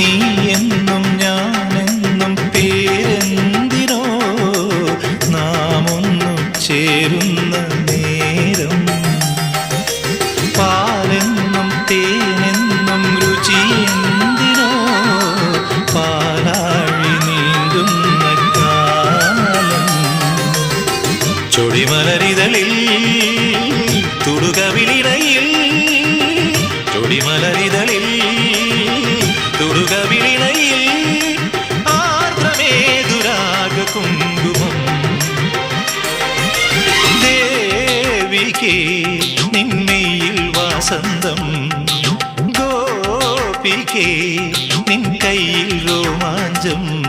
നീ എന്നും ഞാനെന്നും പേരെന്തിനോ നാം ഒന്നു ചേരുന്ന നേരം. പാലെന്നും തേനെന്നും രുചി എന്തിനോ പാലാഴി നീന്തുന്ന കാലം ചൊടിമലരിതളിൽ തുടുകവിളിണയിൽ ചൊടിമലരിതളിൽ കുങ്കുമം ദേവികേ നിന്നയിൽ വാസന്തം. ഗോപികേ നിൻ കയ്യിൽ രോമാഞ്ചം.